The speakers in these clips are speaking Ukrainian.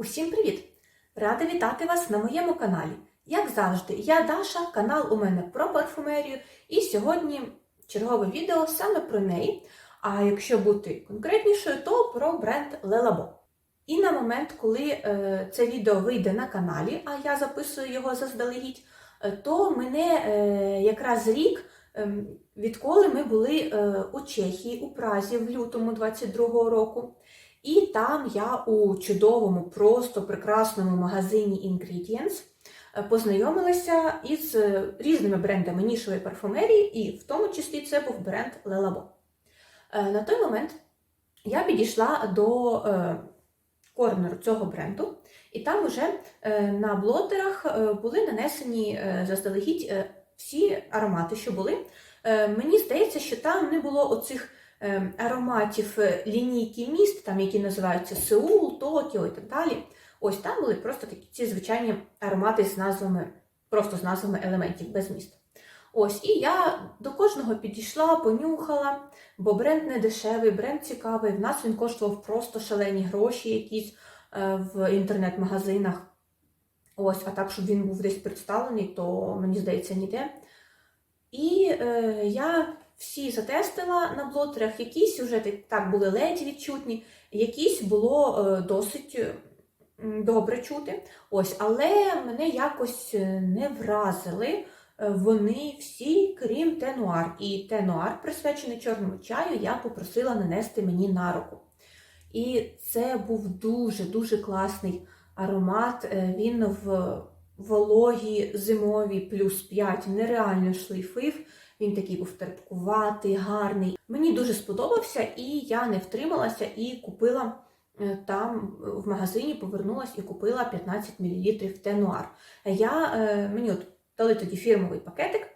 Усім привіт! Рада вітати вас на моєму каналі. Як завжди, я Даша, канал у мене про парфумерію, і сьогодні чергове відео саме про неї. А якщо бути конкретнішою, то про бренд Лелабо. І на момент, коли е, це відео вийде на каналі, а я записую його заздалегідь, е, то мене е, якраз рік, е, відколи ми були е, у Чехії, у Празі в лютому 22-го року. І там я у чудовому, просто прекрасному магазині Ingredients е, познайомилася із е, різними брендами нішової парфумерії, і в тому числі це був бренд Лелабо. На той момент я підійшла до е, корнеру цього бренду, і там вже е, на блотерах е, були нанесені е, заздалегідь е, всі аромати, що були. Е, Мені здається, що там не було оцих е, ароматів е, лінійки міст, там, які називаються Сеул, Токіо і так далі. Ось там були просто такі ці звичайні аромати з назвами, просто з назвами елементів без міст. Ось, і я до кожного підійшла, понюхала, бо бренд не дешевий, бренд цікавий. В нас він коштував просто шалені гроші якісь е, в інтернет-магазинах. Ось, а так, щоб він був десь представлений, то мені здається, ніде. І е, я всі затестила на блотерах, якісь вже так були ледь відчутні, якісь було е, досить е, добре чути. Ось, але мене якось е, не вразили вони всі, крім тенуар. І тенуар, присвячений чорному чаю, я попросила нанести мені на руку. І це був дуже-дуже класний аромат. Він в вологі зимові плюс 5 нереально шлейфив. Він такий був терпкуватий, гарний. Мені дуже сподобався, і я не втрималася і купила е, там в магазині, повернулася і купила 15 мл тенуар. Я, е, мені от дали тоді фірмовий пакетик.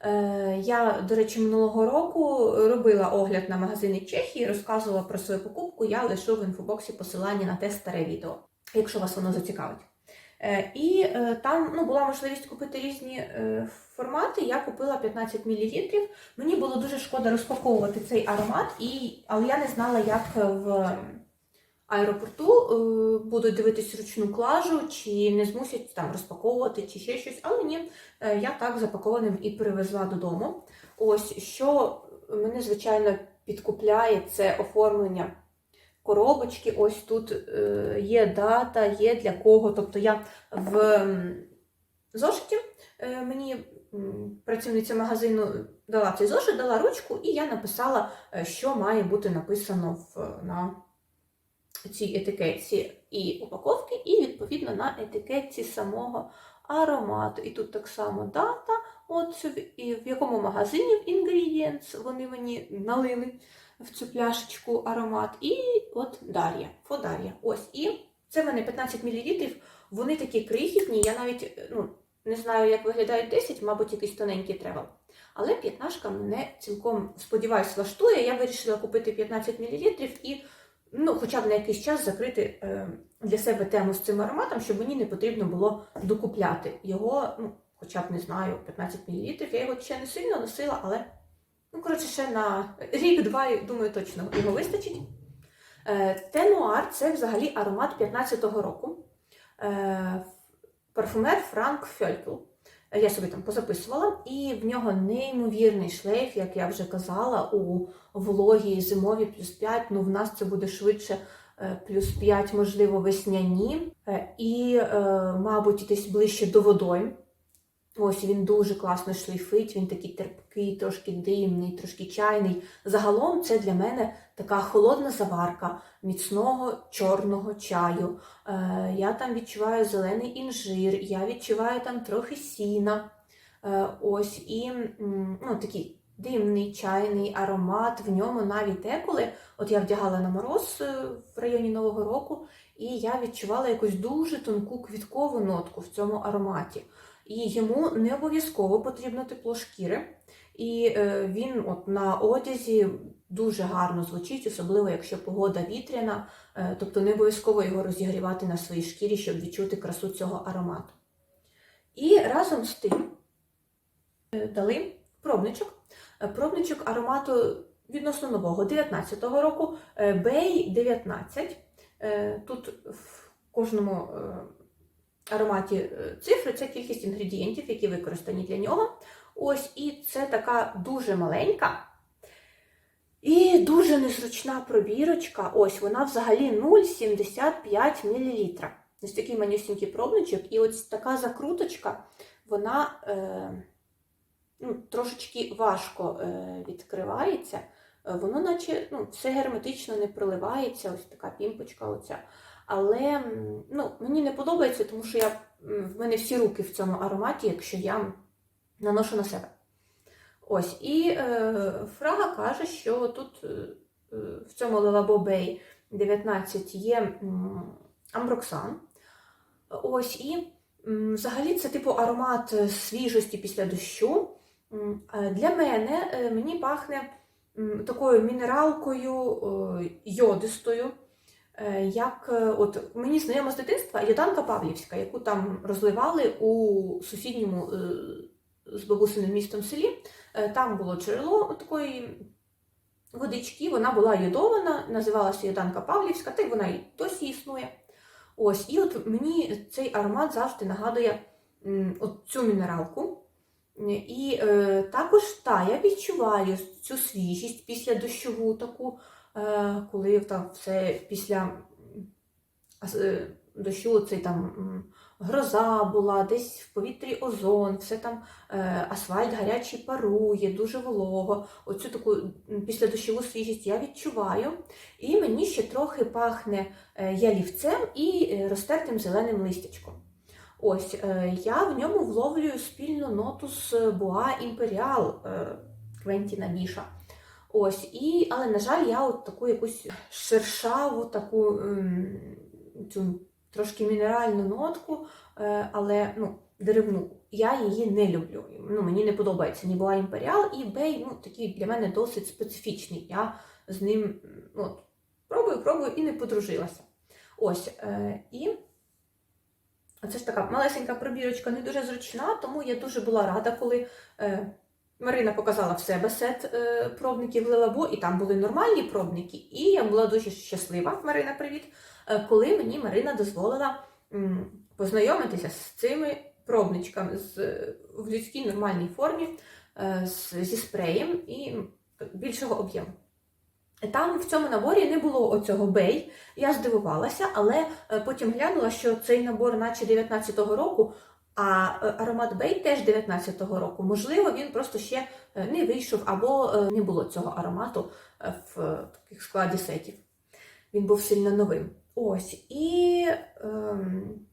Е, Я, до речі, минулого року робила огляд на магазини Чехії, розказувала про свою покупку. Я лишу в інфобоксі посилання на те старе відео, якщо вас воно зацікавить. Е, І е, там ну, була можливість купити різні е, формати. Я купила 15 мл. Мені було дуже шкода розпаковувати цей аромат, і, але я не знала, як в аеропорту будуть дивитись ручну клажу, чи не змусять там розпаковувати, чи ще щось. Але ні, я так запакованим і привезла додому. Ось що мене, звичайно, підкупляє це оформлення коробочки. Ось тут е, є дата, є для кого. Тобто я в зошиті е, мені працівниця магазину дала цей зошит, дала ручку, і я написала, е, що має бути написано в, на цій етикетці і упаковки, і відповідно на етикетці самого аромату. І тут так само дата, от в- якому магазині в Ingredients вони мені налили в цю пляшечку аромат. І от Дар'я, Фодар'я. Ось. І це в мене 15 мл. Вони такі крихітні, я навіть ну, не знаю, як виглядають 10, мабуть, якийсь тоненький треба. Але п'ятнашка мене цілком, сподіваюсь, влаштує. Я вирішила купити 15 мл і ну, хоча б на якийсь час закрити е, для себе тему з цим ароматом, щоб мені не потрібно було докупляти його, ну, хоча б не знаю, 15 мл. Я його ще не сильно носила, але ну, коротше, ще на рік-два, думаю, точно його вистачить. Е, Тенуар це взагалі аромат 15-го року. Е, Парфумер Франк Фьолькл. Я собі там позаписувала, і в нього неймовірний шлейф, як я вже казала, у вологі зимові плюс 5, ну в нас це буде швидше е, плюс 5, можливо, весняні. І, мабуть, десь ближче до водойм. Ось він дуже класно шлейфить, він такий терпкий, трошки димний, трошки чайний. Загалом це для мене така холодна заварка міцного чорного чаю. Е, я там відчуваю зелений інжир, я відчуваю там трохи сіна. Е, ось і ну, такий димний чайний аромат. В ньому навіть деколи, от я вдягала на мороз е, в районі Нового року, і я відчувала якусь дуже тонку квіткову нотку в цьому ароматі. І йому не обов'язково потрібно тепло шкіри. І е, він от на одязі дуже гарно звучить, особливо якщо погода вітряна, е, тобто не обов'язково його розігрівати на своїй шкірі, щоб відчути красу цього аромату. І разом з тим е, дали пробничок. Пробничок аромату відносно нового 19-го року, Бей 19. Е, Тут в кожному ароматі е, цифри це кількість інгредієнтів, які використані для нього. Ось, і це така дуже маленька і дуже незручна пробірочка. Ось вона взагалі 0,75 мл. Ось такий манюсінький пробничок, і ось така закруточка, вона е, ну, трошечки важко е, відкривається. Е, Воно наче ну, все герметично не проливається, ось така пімпочка. оця. Але ну, мені не подобається, тому що я, в мене всі руки в цьому ароматі, якщо я наношу на себе. Ось, і е, Фрага каже, що тут е, е, в цьому Лелабо Бей 19 є амброксан. Ось, і м, взагалі це типу аромат е, свіжості після дощу. Е, Для мене мені пахне такою мінералкою йодистою. Е, Як е, от мені знайома з дитинства Йоданка Павлівська, яку там розливали у сусідньому е, з бабусиним містом селі. Там було джерело такої водички, вона була йодована, називалася Йоданка Павлівська, та й вона і досі існує. Ось, і от мені цей аромат завжди нагадує от цю мінералку. І е, також та, я відчуваю цю свіжість після дощову таку, коли там все після е, дощу цей там гроза була, десь в повітрі озон, все там е, асфальт гарячий парує, дуже волого. Оцю таку м, післядощову свіжість я відчуваю. І мені ще трохи пахне е, ялівцем і е, розтертим зеленим листячком. Ось е, я в ньому вловлюю спільну ноту з Боа Імперіал е, Квентіна Біша. Ось, і, але, на жаль, я от таку якусь шершаву, таку ем, цю трошки мінеральну нотку, е, але ну, деревну. Я її не люблю. Ну, мені не подобається ні Боа Імперіал, і Бей ну, такий для мене досить специфічний. Я з ним ну, от, пробую, пробую і не подружилася. Ось, е, і це ж така малесенька пробірочка, не дуже зручна, тому я дуже була рада, коли е, Марина показала в себе сет е, пробників Лелабо, і там були нормальні пробники. І я була дуже щаслива, Марина, привіт, е, коли мені Марина дозволила м, познайомитися з цими пробничками з, е, в людській нормальній формі е, з, зі спреєм і більшого об'єму. Там в цьому наборі не було оцього бей. Я здивувалася, але е, потім глянула, що цей набор, наче 19-го року, а е, аромат Бей теж 19-го року. Можливо, він просто ще е, не вийшов або е, не було цього аромату в таких складі сетів. Він був сильно новим. Ось. І ем,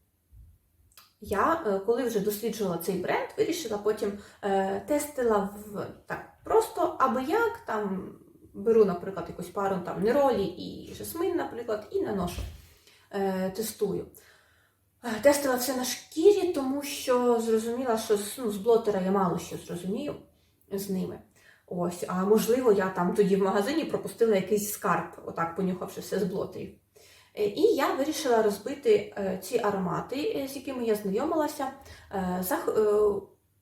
я, коли вже досліджувала цей бренд, вирішила потім е, тестила в так просто аби як там беру, наприклад, якусь пару там неролі і жасмин, наприклад, і наношу, е, тестую. Тестила все на шкірі, тому що зрозуміла, що ну, з блотера я мало що зрозумію з ними. Ось, а можливо, я там тоді в магазині пропустила якийсь скарб, отак понюхавши все з блотерів. Е, І я вирішила розбити е, ці аромати, е, з якими я знайомилася, за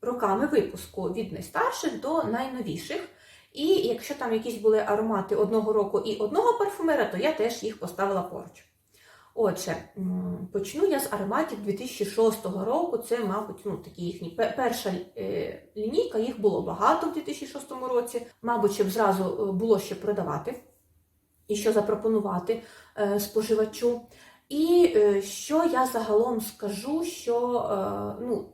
роками випуску від найстарших до найновіших. І якщо там якісь були аромати одного року і одного парфумера, то я теж їх поставила поруч. Отже, почну я з ароматів 2006 року. Це, мабуть, ну, такі їхні перша е, лінійка, їх було багато в 2006 році. Мабуть, щоб зразу е, було що продавати і що запропонувати е, споживачу. І що я загалом скажу, що ну,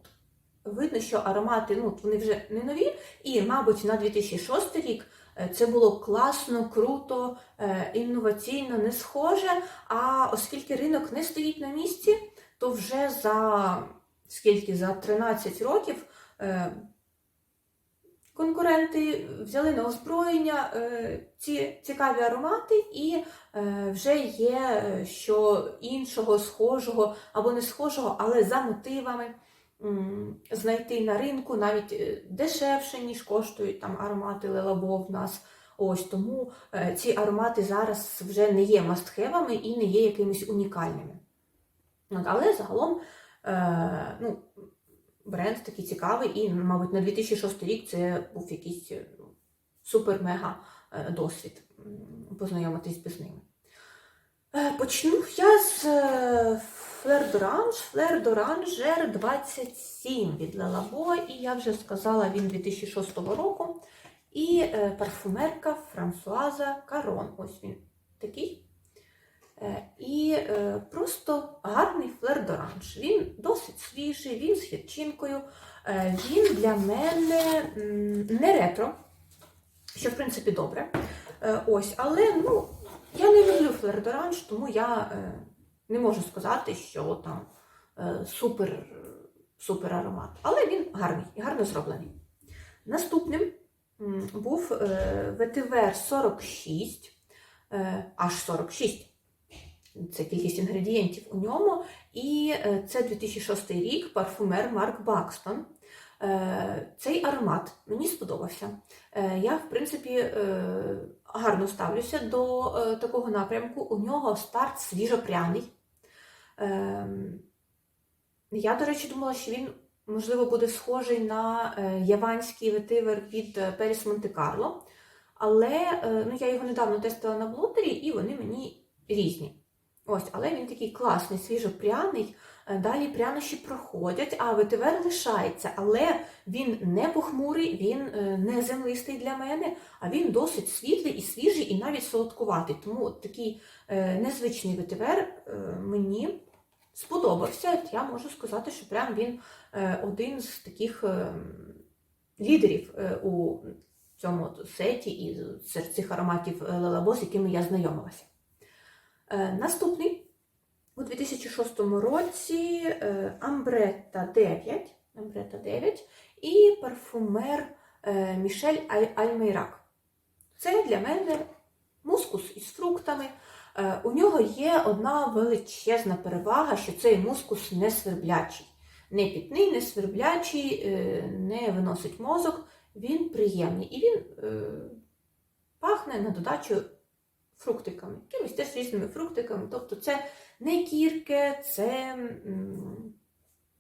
видно, що аромати ну, вони вже не нові, і, мабуть, на 2006 рік це було класно, круто, е, інноваційно, не схоже. А оскільки ринок не стоїть на місці, то вже за скільки за 13 років е, конкуренти взяли на озброєння е, ці цікаві аромати, і е, вже є е, що іншого, схожого або не схожого, але за мотивами знайти на ринку навіть е, дешевше, ніж коштують там аромати Лелабо в нас. Ось тому е, ці аромати зараз вже не є мастхевами і не є якимись унікальними. Але загалом е, ну, бренд такий цікавий, і, мабуть, на 2006 рік це був якийсь ну, супер-мега досвід познайомитись без ними. Почну я з е, d'Orange, Флер d'Oranger 27 від Лелабо, і я вже сказала, він 2006 року. І е, парфумерка Франсуаза Карон. Ось він такий. Е, і е, просто гарний флер d'Orange. Він досить свіжий, він з гірчинкою. Він для мене не ретро, що в принципі добре. Ось, але ну, я не люблю флер d'Orange, тому я не можу сказати, що там е, супер, супер аромат. Але він гарний і гарно зроблений. Наступним був е, ветивер 46, е, аж 46. Це кількість інгредієнтів у ньому. І це 2006 рік парфумер Марк Бакстон. Цей аромат мені сподобався. Я, в принципі, гарно ставлюся до такого напрямку. У нього старт свіжопряний. Ем, Я, до речі, думала, що він, можливо, буде схожий на е, яванський ветивер від е, Періс Монте-Карло. Але е, ну, я його недавно тестила на блотері, і вони мені різні. Ось, але він такий класний, свіжопряний. Далі прянощі проходять, а ветивер лишається. Але він не похмурий, він не землистий для мене, а він досить світлий і свіжий, і навіть солодкуватий. Тому такий незвичний ветивер мені сподобався. Я можу сказати, що прям він е, один з таких е, лідерів е, у цьому сеті і серед цих ароматів Лелабо, з якими я знайомилася. Наступний у 2006 році Амбретта 9, Амбретта 9 і парфумер Мішель Аль- Альмейрак. Це для мене мускус із фруктами. Е, У нього є одна величезна перевага, що цей мускус не сверблячий. Не пітний, не сверблячий, е, не виносить мозок. Він приємний. І він е, пахне на додачу фруктиками, якимись теж різними фруктиками. Тобто це не кірке, це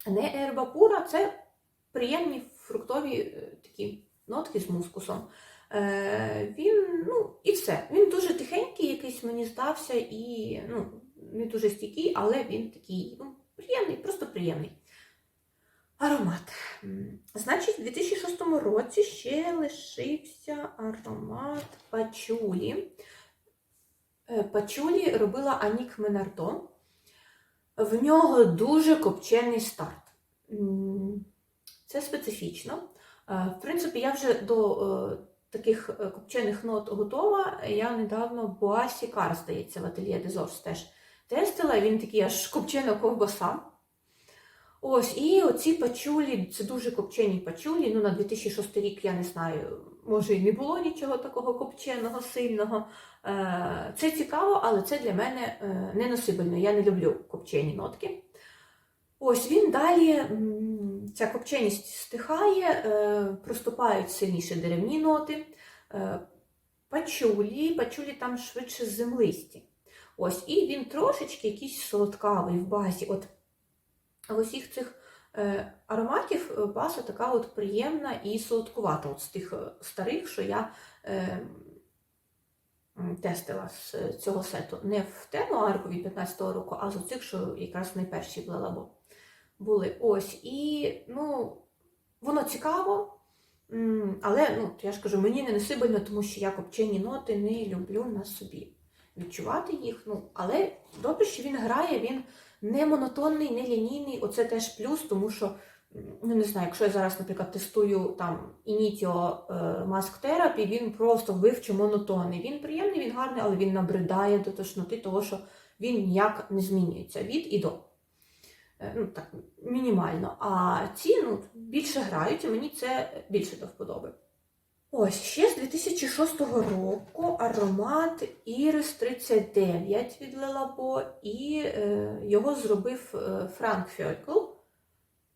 не ерба пура, це приємні фруктові такі нотки з мускусом. Е, він, ну, і все. Він дуже тихенький, якийсь мені здався, і ну, не дуже стійкий, але він такий ну, приємний, просто приємний. Аромат. Значить, у 2006 році ще лишився аромат пачулі. Е, Пачулі робила Анік Менардо. В нього дуже копчений старт. Це специфічно. Е, В принципі, я вже до таких е, копчених нот готова. Я недавно Боасі Кар, здається, в ательє Дезорс теж тестила. Він такий аж копчена ковбаса. Ось, і оці пачулі, це дуже копчені пачулі. Ну, на 2006 рік я не знаю, може і не було нічого такого копченого, сильного. Е, Це цікаво, але це для мене е, неносибельно. Я не люблю копчені нотки. Ось він далі, ця копченість стихає, е, проступають сильніше деревні ноти. Е, Пачулі, пачулі там швидше землисті. Ось, і він трошечки якийсь солодкавий в базі. От в усіх цих е, ароматів база така от приємна і солодкувата. От з тих старих, що я тестила з цього сету. Не в тему арку від 15-го року, а з оцих, що якраз найперші в Лелабо були. Ось. І ну, воно цікаво. Але ну, я ж кажу, мені не несибельно, тому що я копчені ноти не люблю на собі. Відчувати їх. Ну, але добре, що він грає, він не монотонний, не лінійний. Оце теж плюс, тому що, ну не знаю, якщо я зараз, наприклад, тестую там Initio е, Mask Therapy, він просто вивчу монотонний. Він приємний, він гарний, але він набридає до тошноти, того що він ніяк не змінюється від і до. Е, Ну, так, мінімально. А ці ну, більше грають, і мені це більше до вподоби. Ось, ще з 2006 року аромат Iris 39 від Лелабо, і е, його зробив е, Франк Фьойкл.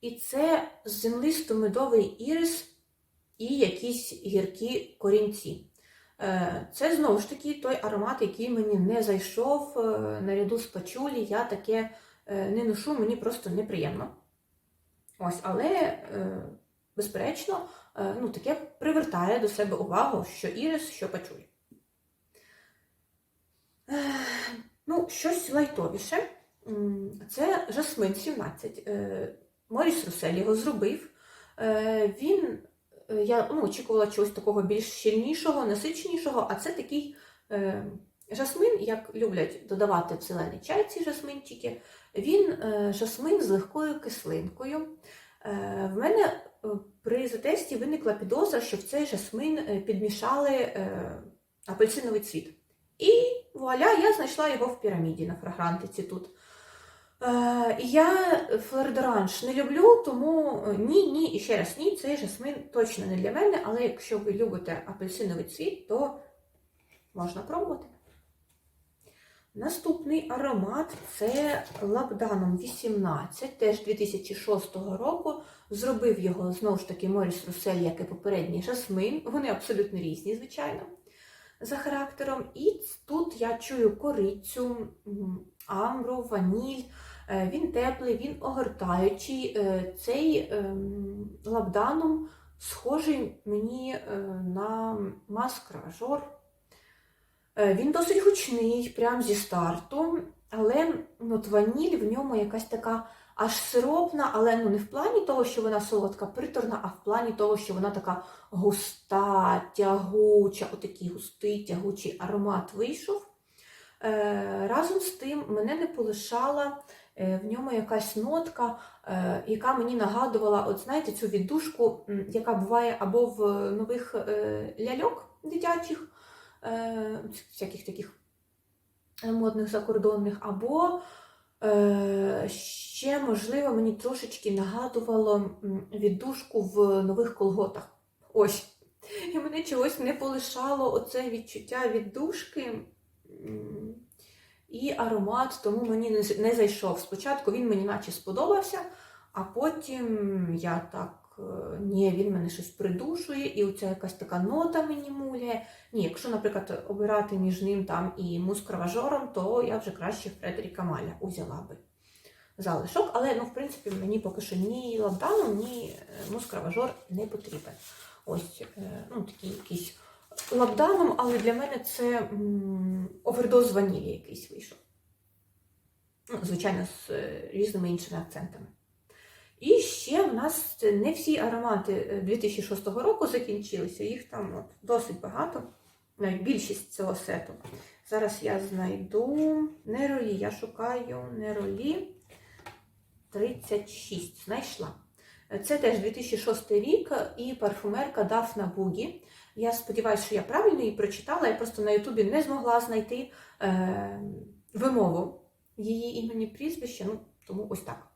І це землисто-медовий ірис і якісь гіркі корінці. Е, це знову ж таки той аромат, який мені не зайшов наряду з пачулі. Я таке не ношу, мені просто неприємно. Ось, але, е, безперечно, е, ну, таке привертає до себе увагу, що ірис, що пачулі. Е, ну, щось лайтовіше. Це жасмин 17. Е, Моріс Русель його зробив. Е, Він, е, я ну, очікувала чогось такого більш щільнішого, насиченішого, а це такий е, жасмин, як люблять додавати в зелений чай ці жасминчики. Він е, жасмин з легкою кислинкою. Е, В мене е, при затесті виникла підозра, що в цей жасмин підмішали апельсиновий цвіт. І вуаля, я знайшла його в піраміді на фрагрантиці тут. Я флоридоранж не люблю, тому ні, ні, і ще раз ні, цей жасмин точно не для мене, але якщо ви любите апельсиновий цвіт, то можна пробувати. Наступний аромат це Лабданом 18, теж 2006 року. Зробив його знову ж таки Моріс Русель, як і попередній жасмин. Вони абсолютно різні, звичайно, за характером. І тут я чую корицю, амбру, ваніль. Е, Він теплий, він огортаючий. Е, Цей ем, лабданом схожий мені е, на маскражор. Е, Він досить гучний, прямо зі старту, але ну, от ваніль в ньому якась така аж сиропна, але ну, не в плані того, що вона солодка, приторна, а в плані того, що вона така густа, тягуча, отакий густий тягучий аромат вийшов. Е, Разом з тим мене не полишала е, в ньому якась нотка, яка мені нагадувала, от знаєте, цю віддушку, яка буває або в нових ляльок дитячих, всяких таких е, модних закордонних, або е, ще, можливо, мені трошечки нагадувало віддушку в нових колготах. Ось. І мене чогось не полишало оце відчуття віддушки і аромат, тому мені не, зайшов. Спочатку він мені наче сподобався, а потім я так, е, ні, він мене щось придушує, і оця якась така нота мені муляє. Ні, якщо, наприклад, обирати між ним там і мускраважором, то я вже краще Фредеріка Маля узяла би залишок. Але, ну, в принципі, мені поки що ні лабдану, ні е, мускраважор не потрібен. Ось е, ну, такий якийсь лабданом, але для мене це овердоз ванілі якийсь вийшов. Ну, звичайно, з е, різними іншими акцентами. І ще в нас не всі аромати е, 2006 року закінчилися, їх там от досить багато, навіть більшість цього сету. Зараз я знайду неролі, я шукаю неролі 36. Знайшла. Це теж 2006 рік і парфумерка Дафна Бугі. Я сподіваюся, що я правильно її прочитала. Я просто на Ютубі не змогла знайти е, вимову її імені прізвища, ну, тому ось так.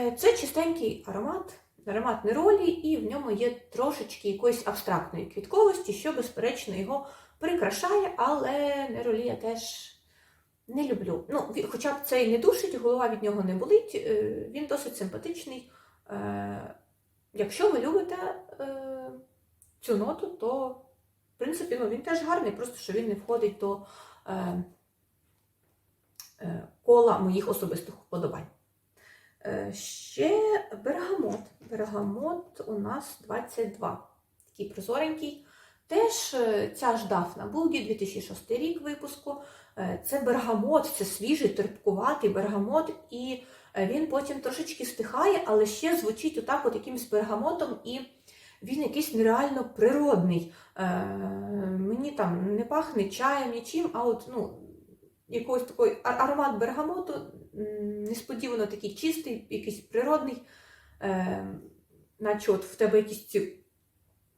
Е, Це чистенький аромат, аромат неролі, і в ньому є трошечки якоїсь абстрактної квітковості, що, безперечно, його прикрашає, але неролі я теж не люблю. Ну, хоча б це і не душить, голова від нього не болить, е, він досить симпатичний. Е, Якщо ви любите цю ноту, то в принципі ну, він теж гарний, просто що він не входить до кола моїх особистих вподобань. Е, ще бергамот. Бергамот у нас 22. Такий прозоренький. Теж е, ця ж Дафна Булгі, 2006 рік випуску. Е, Це бергамот, це свіжий, терпкуватий бергамот, і він потім трошечки стихає, але ще звучить отак от якимось бергамотом, і він якийсь нереально природний. Мені там не пахне чаєм, нічим, а от ну, якогось такий аромат бергамоту, несподівано такий чистий, якийсь природний, е, наче от в тебе якісь ці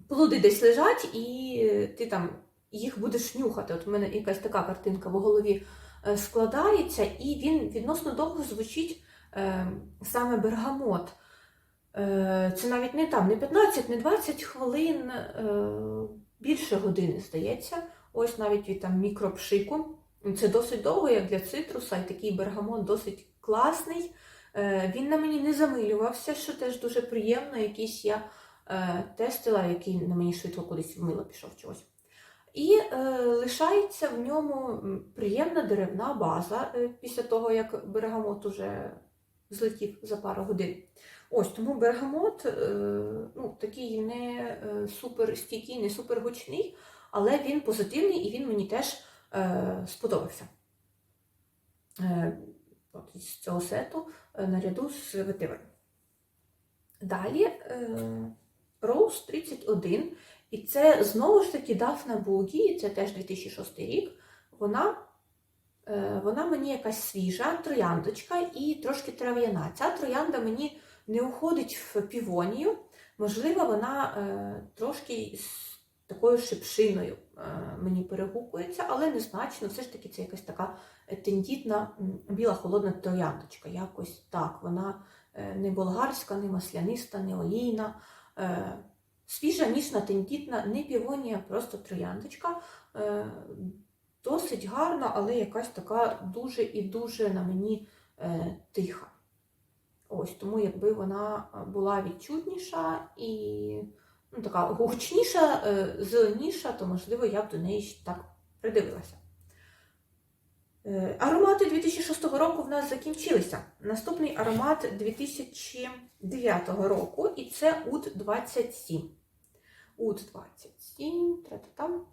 плоди десь лежать, і ти там їх будеш нюхати. От в мене якась така картинка в голові е, складається, і він відносно довго звучить е, саме бергамот. Е, Це навіть не там, не 15, не 20 хвилин, е, більше години, здається. Ось навіть від там мікропшику. Це досить довго, як для цитруса, і такий бергамот досить класний. Е, Він на мені не замилювався, що теж дуже приємно. Якийсь я е, тестила, який на мені швидко кудись в мило пішов чогось. І е, лишається в ньому приємна деревна база е, після того, як бергамот уже злетів за пару годин. Ось тому бергамот е, ну, такий не е, супер стійкий, не супер гучний, але він позитивний і він мені теж сподобався. е, от із цього сету е, наряду з ветивером. Далі е, Rose 31. І це знову ж таки Дафна Бугі, це теж 2006 рік. Вона, е, вона мені якась свіжа, трояндочка і трошки трав'яна. Ця троянда мені не уходить в півонію. Можливо, вона е, трошки з такою шипшиною е, мені перегукується, але незначно. Все ж таки це якась така тендітна біла холодна трояндочка. Якось так. Вона е, не болгарська, не масляниста, не олійна. Е, Свіжа, ніжна, тендітна, не півонія, просто трояндочка. Е, Досить гарна, але якась така дуже і дуже на мені е, тиха. Ось, тому якби вона була відчутніша і ну, така гучніша, е, зеленіша, то можливо я б до неї так придивилася. Е, Аромати 2006 року в нас закінчилися. Наступний аромат 2009 року, і це Уд 27. Уд 27, там.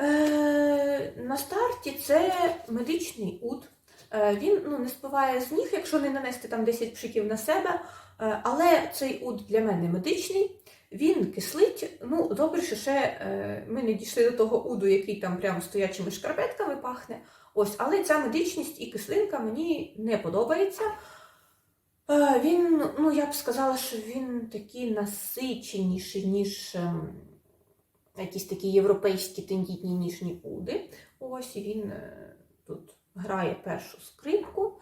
Е, на старті це медичний уд. Е, він ну, не спливає з ніг, якщо не нанести там 10 пшиків на себе. Е, але цей уд для мене медичний. Він кислить. Ну, добре, що ще е, ми не дійшли до того уду, який там прямо стоячими шкарпетками пахне. Ось, але ця медичність і кислинка мені не подобається. Е, він, ну, я б сказала, що він такий насиченіший, ніж ем, якісь такі європейські тендітні ніжні уди. Ось він тут грає першу скрипку.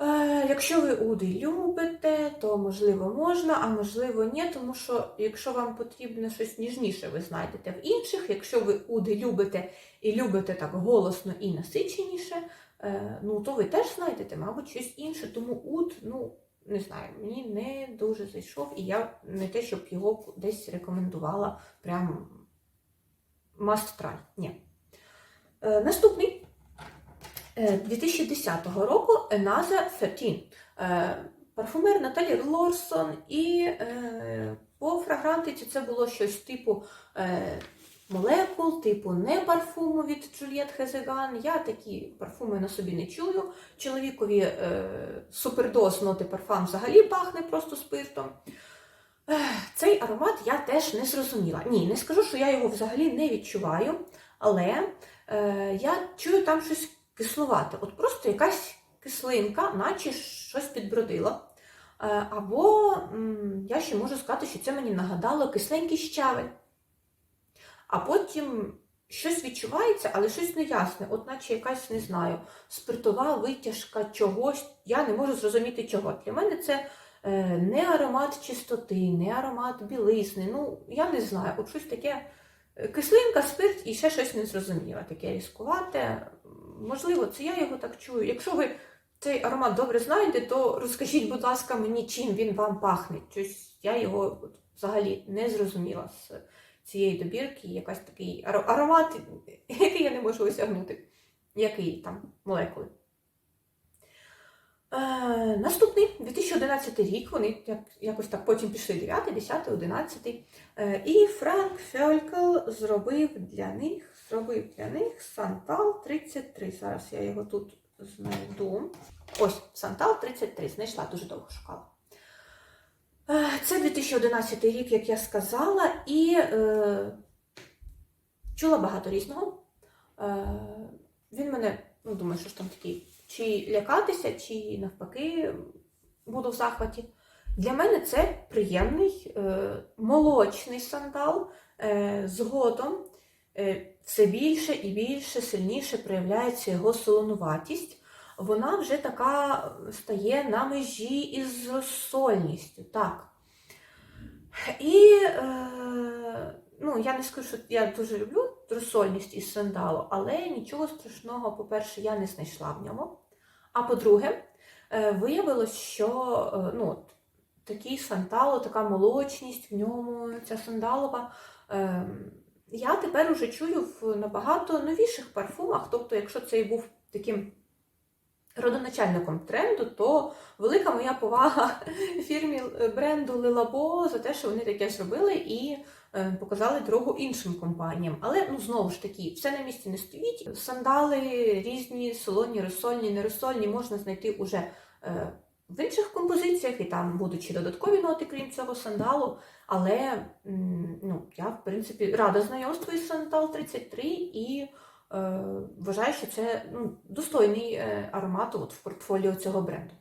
Е, Якщо ви уди любите, то можливо можна, а можливо ні, тому що якщо вам потрібно щось ніжніше, ви знайдете в інших. Якщо ви уди любите і любите так голосно і насиченіше, е, ну то ви теж знайдете, мабуть, щось інше. Тому уд, ну не знаю, мені не дуже зайшов, і я не те, щоб його десь рекомендувала прям must try. Ні. Е, Наступний. Е, 2010 року Another 13. Е, Парфумер Наталі Лорсон, і е, по фрагрантиці це було щось типу е, молекул, типу не парфуму від Джульєт Хезеган. Я такі парфуми на собі не чую. Чоловікові е, супердоз ноти парфам взагалі пахне просто спиртом. Е, Цей аромат я теж не зрозуміла. Ні, не скажу, що я його взагалі не відчуваю, але е, я чую там щось кислувате. От просто якась кислинка, наче щось підбродило. Е, Або я ще можу сказати, що це мені нагадало кисленький щавель. А потім щось відчувається, але щось неясне, от наче якась, не знаю, спиртова витяжка чогось. Я не можу зрозуміти чого. Для мене це е, не аромат чистоти, не аромат білизни. Ну, я не знаю, от щось таке е, кислинка, спирт і ще щось незрозуміле, таке різкувате. Можливо, це я його так чую. Якщо ви цей аромат добре знаєте, то розкажіть, будь ласка, мені, чим він вам пахне. Щось я його взагалі не зрозуміла з цієї добірки. Якась такий аромат, який я не можу осягнути. Який там молекули. Е, наступний 2011 рік. Вони як, якось так потім пішли 9, 10, 11. Е, і Франк Фелькел зробив для них, зробив для них Сантал 33. Зараз я його тут знайду. Ось, Сантал 33. Знайшла, дуже довго шукала. Е, Це 2011 рік, як я сказала, і е, чула багато різного. Е, він мене, ну, думаю, що ж там такий, чи лякатися, чи навпаки буду в захваті. Для мене це приємний е, молочний сандал. Е, згодом е, все більше і більше сильніше проявляється його солонуватість. Вона вже така стає на межі із розсольністю. Так. І е, ну, я не скажу, що я дуже люблю розсольність із сандалу, але нічого страшного, по-перше, я не знайшла в ньому. А по-друге, е, виявилось, що е, ну, такий сандало, така молочність в ньому, ця сандалова. Е, я тепер уже чую в набагато новіших парфумах. Тобто, якщо цей був таким родоначальником тренду, то велика моя повага фірмі е, бренду Лилабо за те, що вони таке зробили, і е, показали дорогу іншим компаніям. Але ну знову ж таки, все на місці не стоїть. Сандали різні, солоні, розсольні, нерозсольні можна знайти уже е, в інших композиціях, і там будуть ще додаткові ноти, крім цього сандалу. Але ну, я, в принципі, рада знайомству із Сандал 33 і е, вважаю, що це ну, достойний е, аромат от, в портфоліо цього бренду.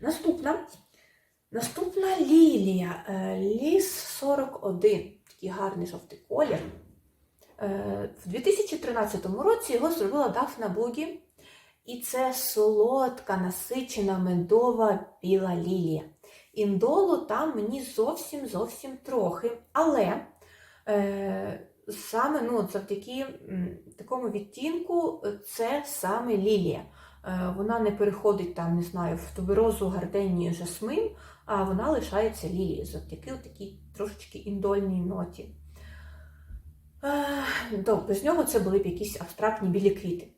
Наступна. Наступна лілія. Е, Ліс 41. Такий гарний жовтий колір. Е, В 2013 році його зробила Дафна Бугі. І це солодка, насичена медова біла лілія. Індолу там мені зовсім зовсім трохи. Але е, саме ну, завдяки такому відтінку це саме лілія. Е, вона не переходить там, не знаю, в туберозу, гарденію, жасмин, а вона лишається лілією завдяки такій трошечки індольній ноті. Е, без нього це були б якісь абстрактні білі квіти.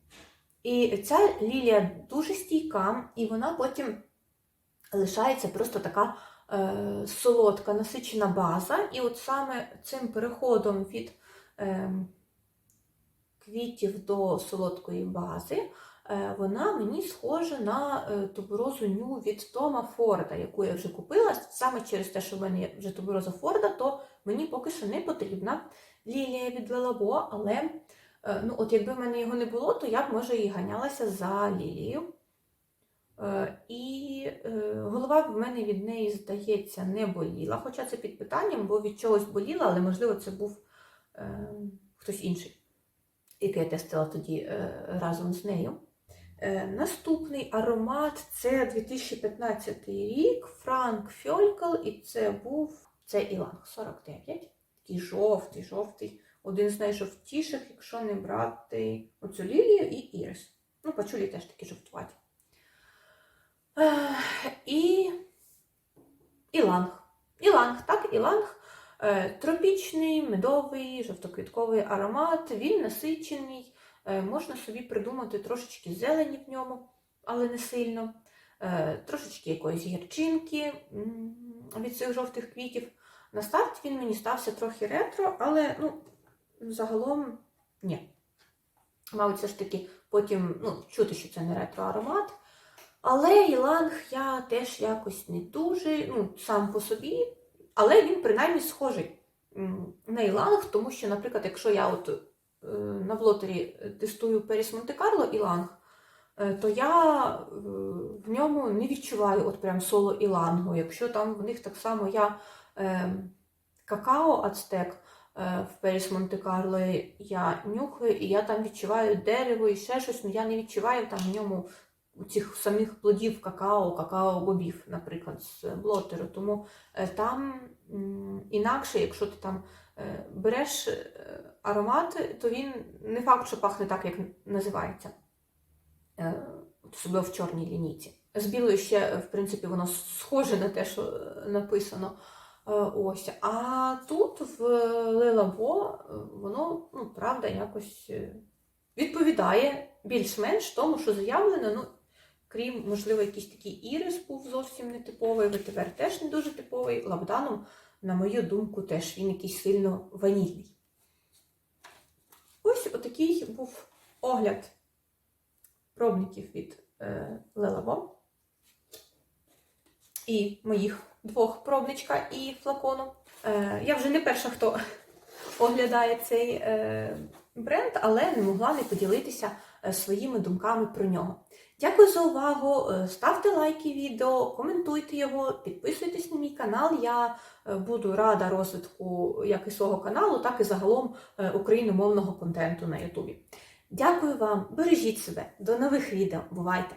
І ця лілія дуже стійка, і вона потім лишається просто така е, солодка, насичена база. І от саме цим переходом від е, квітів до солодкої бази, е, вона мені схожа на е, туберозу ню від Тома Форда, яку я вже купила. Саме через те, що в мене вже тубероза Форда, то мені поки що не потрібна лілія від Лелабо, але ну, от якби в мене його не було, то я б може і ганялася за лілією. Е, І е, голова в мене від неї, здається, не боліла, хоча це під питанням, бо від чогось боліла, але можливо це був е, хтось інший, який я тестила тоді е, разом з нею. Е, наступний аромат це 2015 рік, Франк Фьолькл, і це був це Іланг 49. Такий жовтий, жовтий, один з найжовтіших, якщо не брати оцю лілію і ірис. Ну, пачулі теж такі жовтуваті. Е, і іланг. Іланг, так, іланг. Е, Тропічний, медовий, жовтоквітковий аромат, він насичений, е, можна собі придумати трошечки зелені в ньому, але не сильно, трошечки якоїсь гірчинки від цих жовтих квітів. На старт він мені стався трохи ретро, але ну, загалом ні. Мабуть, все ж таки потім ну, чути, що це не ретро аромат. Але Іланг я теж якось не дуже, ну, сам по собі, але він принаймні схожий на Іланг, тому що, наприклад, якщо я от е, на блотері тестую Періс Монте-Карло Іланг, е, то я е, в ньому не відчуваю от прям соло Ілангу. Якщо там в них так само я е, какао ацтек в Періс Монте-Карло я нюхаю, і я там відчуваю дерево і ще щось, але я не відчуваю там в ньому цих самих плодів какао, какао-бобів, наприклад, з блотеру. Тому е, там інакше, якщо ти там е, береш е, аромат, то він не факт, що пахне так, як називається, Е, особливо в чорній лінійці. З білою ще, в принципі, воно схоже на те, що е, написано. Е, Ось. А тут в Лелабо е, воно, ну, правда, якось е, відповідає більш-менш тому, що заявлено. Ну, крім, можливо, якийсь такий ірис був зовсім нетиповий, ветивер теж не дуже типовий. Лабданом, на мою думку, теж він якийсь сильно ванільний. Ось отакий був огляд пробників від е, Лелабо і моїх двох пробничка і флакону. Е, я вже не перша, хто оглядає цей е, бренд, але не могла не поділитися е, своїми думками про нього. Дякую за увагу. Е, Ставте лайки відео, коментуйте його, підписуйтесь на мій канал. Я е, буду рада розвитку як і свого каналу, так і загалом україномовного контенту на Ютубі. Дякую вам, бережіть себе, до нових відео. Бувайте!